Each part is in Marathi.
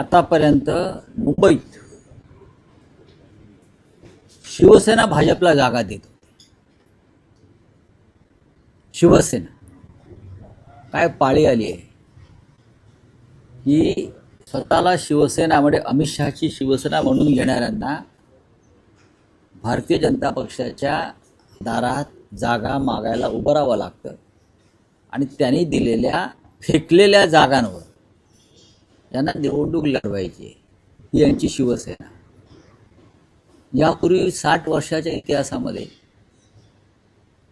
आतापर्यंत मुंबईत शिवसेना भाजपला जागा देत होती. शिवसेना. काय पाळी आली आहे? की स्वतःला शिवसेना म्हणजे अमित शहाची शिवसेना म्हणून घेणाऱ्यांना भारतीय जनता पक्षाच्या दारात जागा मागायला उभं राहावं लागतं. आणि त्यांनी दिलेल्या फेकलेल्या जागांवर यांना निवडणूक लढवायची ही यांची शिवसेना. यापूर्वी साठ वर्षाच्या इतिहासामध्ये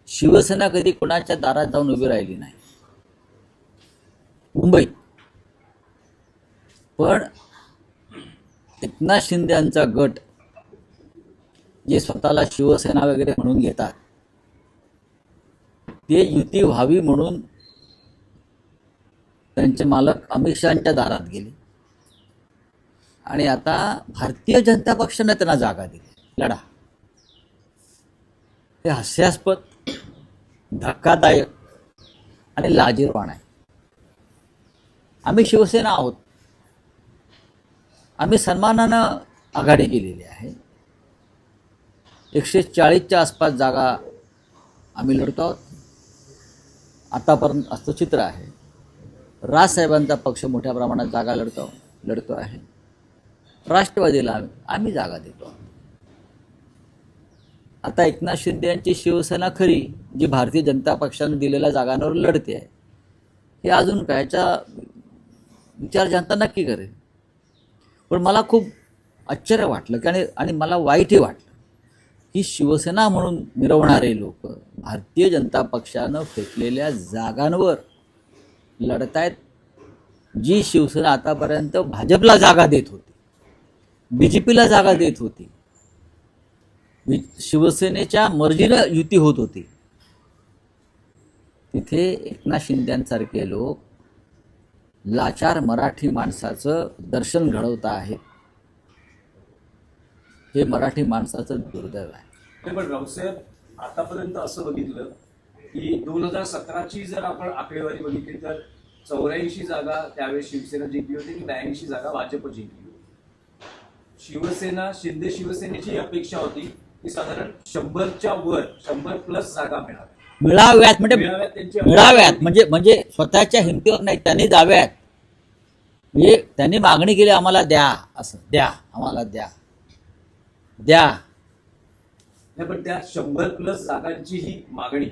शिवसेना कधी कोणाच्या दारात जाऊन उभी राहिली नाही. मुंबईत. पण एकनाथ शिंदे यांचा गट जे स्वतःला शिवसेना वगैरे म्हणून घेतात ते युती व्हावी म्हणून त्यांचे मालक अमित शहाच्या दारात गेले. आणि आता भारतीय जनता पक्षाने त्यांना जागा दिली. लढा. हे हास्यास्पद धक्कादायक आणि लाजीरवाण आहे. आम्ही शिवसेना आहोत. आम्ही सन्मानानं आघाडी केलेली आहे. एकशे चाळीसच्या आसपास जागा आम्ही लढतो आहोत. आतापर्यंत असं चित्र आहे. राजसाहेबांचा पक्ष मोठ्या प्रमाणात जागा लढतो लढतो आहे. राष्ट्रवादीला आम्ही आम्ही जागा देतो. आता एकनाथ शिंदे यांची शिवसेना खरी जी भारतीय जनता पक्षाने दिलेल्या जागांवर लढते आहे हे अजून काय? विचार जनता नक्की करेल. पण मला खूप आश्चर्य वाटलं की आणि आणि मला वाईटही वाटलं की शिवसेना म्हणून मिरवणारे लोक भारतीय जनता पक्षानं फेकलेल्या जागांवर लढतायत जी शिवसेना आतापर्यंत भाजपला जागा देत होती बी जे पीला जागा देत होती शिवसेनेच्या मर्जीनं युती होत होती. तिथे एकनाथ शिंद्यांसारखे लोक लाचार मराठी माणसाचं दर्शन घडवत आहेत हे मराठी माणसाचं दुर्दैव आहे. पण रावसाहेब आतापर्यंत असं बघितलं की दोन हजार सतराची जर आपण आकडेवारी बघितली तर चौऱ्याऐंशी जागा त्यावेळेस शिवसेना जिंकली होती आणि ब्याऐंशी जागा भाजप जिंकली होती. शिवसेना शिंदे शिवसेनेची अपेक्षा होती की साधारण शंभरच्या वर शंभर प्लस जागा मिळाव्या मिळाव्यात म्हणजे मिळाव्यात म्हणजे म्हणजे स्वतःच्या हिमतीवर नाही त्यांनी द्याव्यात म्हणजे त्यांनी मागणी केली आम्हाला द्या असं द्या आम्हाला द्या. द्या. नाही पण त्या शंभर प्लस जागांची ही मागणी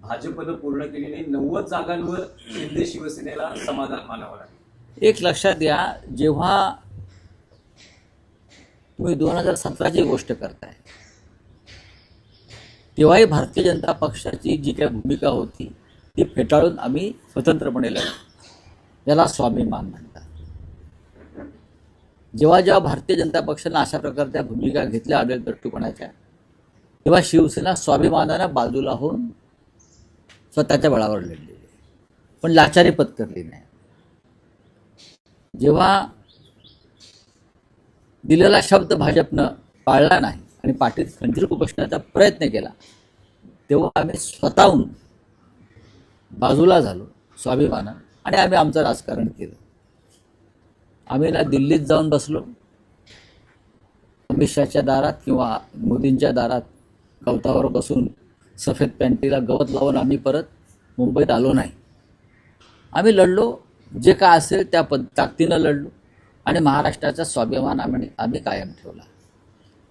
भाजपनं पूर्ण केलेली नव्वद जागांवर शिंदे शिवसेनेला समाधान मानावं लागेल. एक लक्षात द्या जेव्हा तुम्ही दोन हजार सतराची गोष्ट करताय तेव्हाही भारतीय जनता पक्षाची जी काही भूमिका होती ती फेटाळून आम्ही स्वतंत्रपणे लढलो. याला स्वाभिमान म्हणतात. जेव्हा जेव्हा भारतीय जनता पक्षानं अशा प्रकारच्या भूमिका घेतल्या आढळ दृष्टिकोनाच्या तेव्हा शिवसेना स्वाभिमानानं बाजूला होऊन स्वतःच्या बळावर लढलेली आहे. पण लाचारी पत्करली नाही. जेव्हा दिलेला शब्द भाजपनं पाळला नाही आणि पाठीत खंजीर उपसण्याचा प्रयत्न केला तेव्हा आम्ही स्वतःहून बाजूला झालो स्वाभिमानानं. आणि आम्ही आमचं राजकारण केलं. आम्ही ना दिल्लीत जाऊन बसलो. अमित शहाच्या दारात किंवा मोदींच्या दारात गवतावर बसून सफेद पॅन्टीला गवत लावून आम्ही परत मुंबईत आलो नाही. आम्ही लढलो जे काय असेल त्या पद ताकदीनं लढलो आणि महाराष्ट्राचा स्वाभिमान आम्ही आम्ही कायम ठेवला.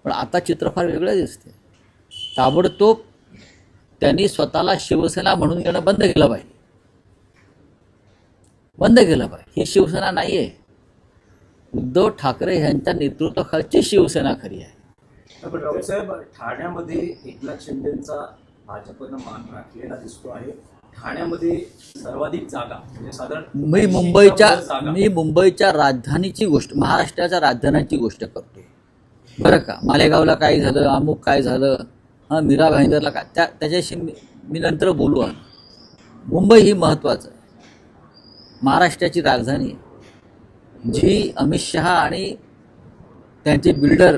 पण आता चित्र फार वेगळं दिसते ताबडतोब त्यांनी स्वतःला शिवसेना म्हणून घेणं बंद केलं पाहिजे. बंद केलं पाहिजे. ही शिवसेना नाही आहे उद्धव ठाकरे यांच्या नेतृत्वाखालची शिवसेना खरी आहे. ठाण्यामध्ये एकनाथ शिंदेचा भाजपनं मान राखलेला दिसतो आहे. ठाण्यामध्ये सर्वाधिक जागा म्हणजे साधारण मी 80 मुंबईच्या. मी मुंबईच्या राजधानीची गोष्ट महाराष्ट्राच्या राजधानीची गोष्ट करतो बरं का? मालेगावला काय झालं? अमुक काय झालं? हां मीरा भाईंदरला काय? त्या त्याच्याशी मी मी नंतर बोलू आहे मुंबई ही महत्त्वाचं आहे. महाराष्ट्राची राजधानी आहे. जी अमित शहा आणि त्यांचे बिल्डर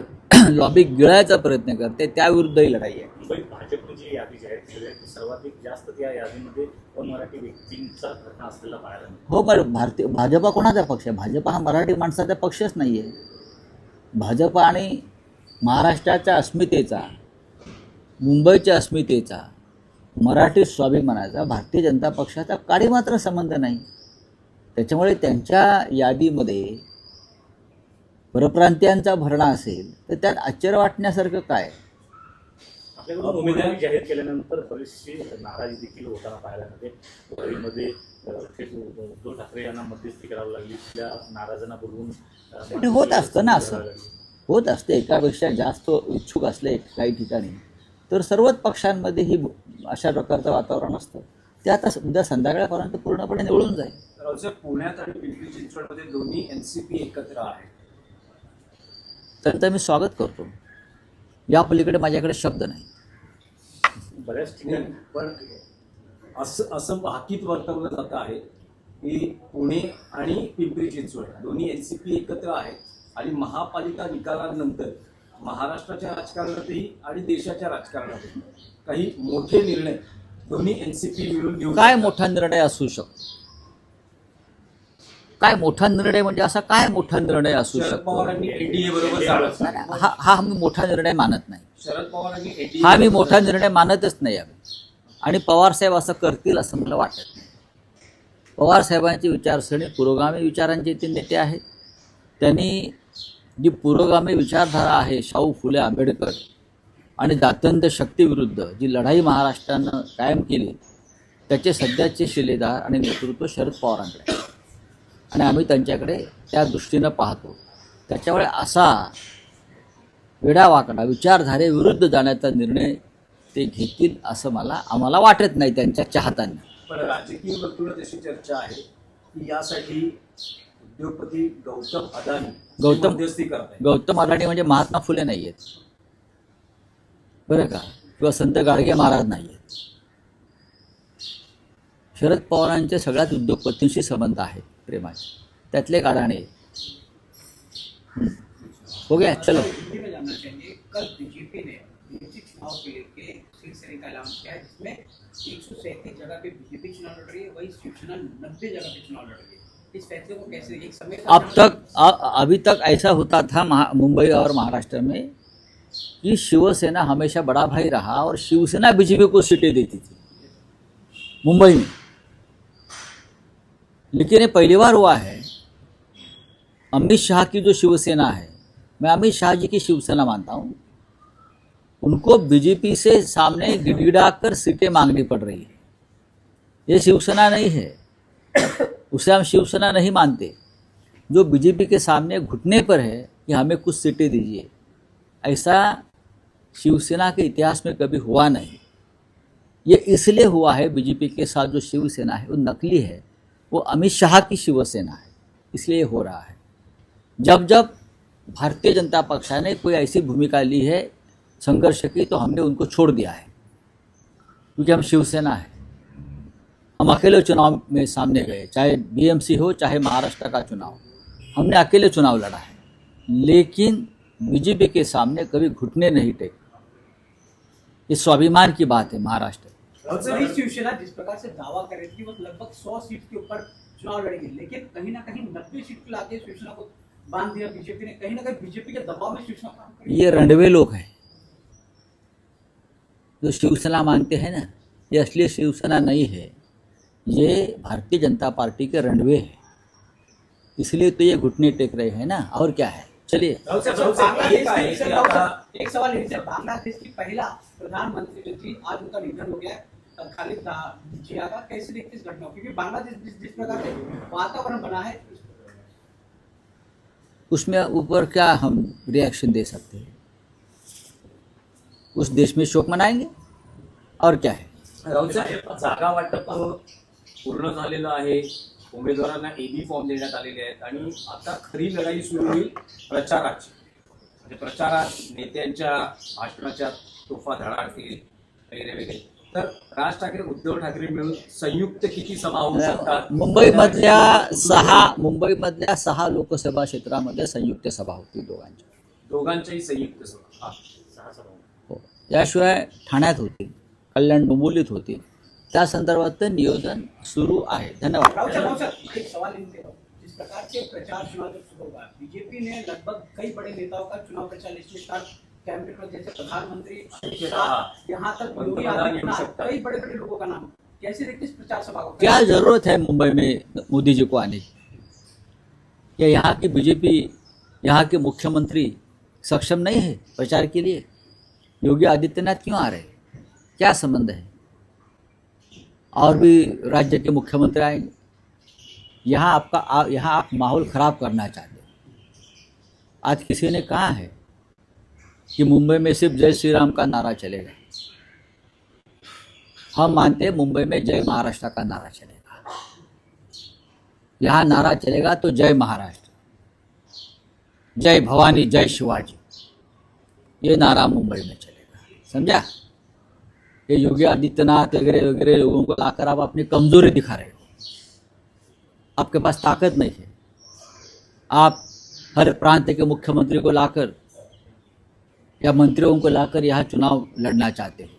लॉबी गिळायचा प्रयत्न करते त्याविरुद्ध ही लढाई आहे. भाजपने जी यादी जाहीर केली आहे सर्वाधिक जास्त त्या यादीमध्ये व्यक्तींचा असलेला पाहायला हो बरं भारतीय भाजपा कोणाचा पक्ष आहे? भाजपा हा मराठी माणसाचा पक्षच नाही आहे भाजप आणि महाराष्ट्राच्या अस्मितेचा मुंबईच्या अस्मितेचा मराठी स्वाभिमानाचा भारतीय जनता पक्षाचा काही मात्र संबंध नाही. त्याच्यामुळे त्यांच्या यादीमध्ये परप्रांतीयांचा भरणा असेल तर त्यात आश्चर्य वाटण्यासारखं काय? आपल्याकडून उमेदवारी जाहीर केल्यानंतर बरीचशी नाराजी देखील होताना पाहायला मिळते. उद्धव ठाकरे यांना मध्यस्थी करावी लागली त्या नाराजांना बोलवून होत असतं ना असं. होत असते एकापेक्षा जास्त इच्छुक असले काही ठिकाणी. तर सर्वच पक्षांमध्ये ही अशा प्रकारचं वातावरण असतं. ते आता उद्या संध्याकाळपर्यंत पूर्णपणे निवळून जाईल. पुण्यात आणि पिंपरी चिंचवडमध्ये दोन्ही एनसीपी एकत्र आहे तर मी स्वागत करतो. या पलीकडे माझ्याकडे शब्द नाही. बऱ्याच ठिकाणी. पण असं असं भाकीत वर्तवलं जात आहे की पुणे आणि पिंपरी चिंचवड दोन्ही एनसीपी एकत्र आहेत आणि महापालिका निकालानंतर महाराष्ट्राच्या राजकारणातही आणि देशाच्या राजकारणातही काही मोठे निर्णय दोन्ही एनसीपी मिळून घेऊ काय. मोठा निर्णय असू शकतो? काय मोठा निर्णय म्हणजे असा काय मोठा निर्णय असू शकतो? हा हा मी मोठा निर्णय मानत नाही. हा मी मोठा निर्णय मानतच नाही आम्ही. आणि पवारसाहेब असं करतील असं मला वाटत नाही. पवारसाहेबांची विचारसरणी पुरोगामी विचारांचे ते नेते आहेत. त्यांनी जी पुरोगामी विचारधारा आहे शाहू फुले आंबेडकर आणि जात्यंत शक्तीविरुद्ध जी लढाई महाराष्ट्रानं कायम केली त्याचे सध्याचे शिलेदार आणि नेतृत्व शरद पवारांकडे आहे. आणि आम्ही त्यांच्याकडे त्या दृष्टीनं पाहतो. त्याच्यामुळे असा वेडावाकडा विचारधारेविरुद्ध जाण्याचा निर्णय ते घेतील असं मला आम्हाला वाटत नाही त्यांच्या चाहत्यांना. पण राजकीय वर्तुळात अशी चर्चा आहे की यासाठी उद्योगपती गौतम अदानी गौतम- गौतम अडाणी म्हणजे महात्मा फुले नाही आहेत बरं का? किंवा संत गाडगे महाराज नाही आहेत शरद पवारांचे सगळ्यात उद्योगपतींशी संबंध आहेत. प्रेमाचे. त्यातले गाडाणे हं. हो गया चलो. अब तक अभी तक ऐसा होता था मुंबई और महाराष्ट्र में कि शिवसेना हमेशा बड़ा भाई रहा और शिवसेना बीजेपी को सीटें देती थी, मुंबई में। लेकिन ये पहली बार हुआ है। अमित शाह की जो शिवसेना है, मैं अमित शाह जी की शिवसेना मानता हूँ। उनको बीजेपी से सामने गिड़गिड़ा कर सीटें मांगनी पड़ रही है। ये शिवसेना नहीं है। उसे हम शिवसेना नहीं मानते। जो बीजेपी के सामने घुटने पर है कि हमें कुछ सीटें दीजिए, ऐसा शिवसेना के इतिहास में कभी हुआ नहीं। ये इसलिए हुआ है बीजेपी के साथ जो शिवसेना है, वो नकली है। वो अमित शाह की शिवसेना है, इसलिए हो रहा है। जब जब भारतीय जनता पक्ष ने कोई ऐसी भूमिका ली है संघर्ष की तो हमने उनको छोड़ दिया है, क्योंकि हम शिवसेना है। हम अकेले चुनाव में सामने गए, चाहे बीएमसी हो, चाहे महाराष्ट्र का चुनाव। हमने अकेले चुनाव लड़ा है, लेकिन बीजेपी के सामने कभी घुटने नहीं टेके। ये स्वाभिमान की बात है महाराष्ट्र वही शिवसेना जिस प्रकार से दावा कर रही थी वो लगभग सौ सीट के ऊपर चुनाव लड़ेगी। लेकिन कहीं ना कहीं नब्बे सीट को लाके शिवसेना को बाँध दिया बीजेपी ने। कहीं ना कहीं बीजेपी के दबाव में शिवसेना ये रणवे लोग हैं। जो शिवसेना मानते हैं ना ये असली शिवसेना नहीं है। ये भारतीय जनता पार्टी के रणवे हैं। इसलिए तो ये घुटने टेक रहे हैं ना। और क्या है? चलिए। एक सवाल बांग्लादेश की पहला प्रधानमंत्री जो थी आज उनका निधन हो गया खालिद जिया का कैसे देखते इस घटना क्योंकि बांग्लादेश जिस, जिस प्रकार से वातावरण बना है उसमें ऊपर क्या हम रिएक्शन दे सकते हैं? उस देश में शोक मनाएँगे? और क्या है? जागा वाटप पूर्ण झालेलं आहे. उमेदवारांना एबी फॉर्म देण्यात आलेले आहेत. आणि आता खरी लढाई सुरू होईल प्रचाराची. म्हणजे प्रचारात नेत्यांच्या भाषणाच्या तोफा धडाडतील वगैरे वगैरे. तर राज ठाकरे उद्धव ठाकरे मिळून संयुक्त किती सभा होऊ शकतात? मुंबईमधल्या सहा मुंबईमधल्या सहा लोकसभा क्षेत्रामध्ये संयुक्त सभा होती दोघांच्या. दोघांच्याही संयुक्त सभा. हा. सहा सभा. हो. याशिवाय ठाण्यात होतील कल्याण डोंबिवलीत होतील त्या संदर्भात नियोजन सुरू आहे. धन्यवाद. जिस प्रकार से प्रचार चुनाव जब शुरू हुआ बीजेपी ने लगभग कई बड़े नेताओं का चुनाव प्रचार लिस्ट में कैंपेन पर जैसे प्रधानमंत्री यहाँ तक योगी पंतप्रधान येऊ आदित्यनाथ शकतात. कई बड़े बड़े लोगों का नाम। कैसे देखते इस प्रचार सभा को? क्या ज़रूरत है मुंबई में मोदी जी को आने की? या यहाँ की बीजेपी यहाँ के मुख्यमंत्री सक्षम नहीं है प्रचार के लिए? योगी आदित्यनाथ क्यों आ रहे क्या संबंध है? और भी राज्य के मुख्यमंत्री आएँगे। यहाँ आपका, यहाँ आप माहौल खराब करना चाहते हो। आज किसी ने कहा है कि मुंबई में सिर्फ़ जय श्री राम का नारा चलेगा। हम मानते हैं मुंबई में जय महाराष्ट्र का नारा चलेगा। यहाँ नारा चलेगा तो जय महाराष्ट्र। जय भवानी, जय शिवाजी। ये नारा मुंबई में चलेगा। समझा? ये योगी आदित्यनाथ वगैरह वगैरह लोगों को लाकर आप अपनी कमजोरी दिखा रहे हो। आपके पास ताकत नहीं है। आप हर प्रांत के मुख्यमंत्री को लाकर या मंत्रियों को लाकर यहाँ चुनाव लड़ना चाहते हो।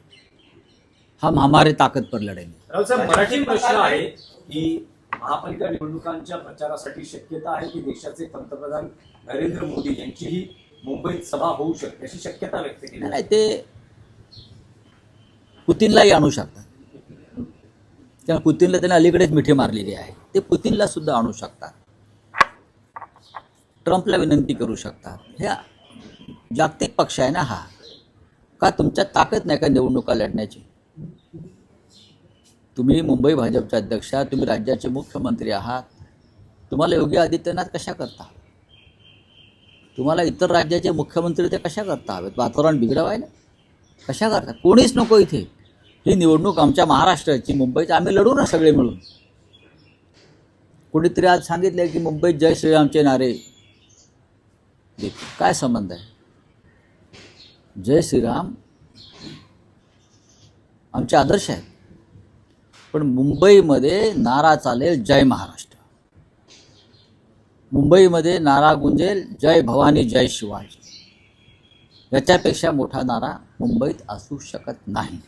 हम हमारे ताकत पर लड़ेंगे। मराठी प्रश्न आहे की महापालिका निवडणुकांच्या प्रचारासाठी शक्यता आहे की देशाचे पंतप्रधान नरेंद्र मोदी यांचीही मुंबईत सभा होऊ शकते अशी शक्यता व्यक्त केली नाही ते पुतीनलाही आणू शकतात. त्यामुळे पुतीनला त्यांनी अलीकडेच मिठी मारलेली आहे. ते पुतीनला सुद्धा आणू शकतात. ट्रम्पला विनंती करू शकतात. ह्या जागतिक पक्ष आहे ना हा? का तुमच्या ताकद नाही का निवडणुका लढण्याची? तुम्ही मुंबई भाजपचे अध्यक्ष आहात तुम्ही राज्याचे मुख्यमंत्री आहात. तुम्हाला योगी आदित्यनाथ कशा करता? तुम्हाला इतर राज्याचे मुख्यमंत्री ते कशा करता? हवेत वातावरण बिघडवायला कशा करता कोणीच नको इथे. ही निवडणूक आमच्या महाराष्ट्राची मुंबईची. आम्ही लढू ना सगळे मिळून. कोणीतरी आज सांगितलं की मुंबईत जय श्रीरामचे नारे. काय संबंध आहे? जय श्रीराम आमचे आदर्श आहेत. पण मुंबईमध्ये नारा चालेल जय महाराष्ट्र. मुंबईमध्ये नारा गुंजेल जय भवानी जय शिवाजी. याच्यापेक्षा मोठा नारा मुंबईत असू शकत नाही.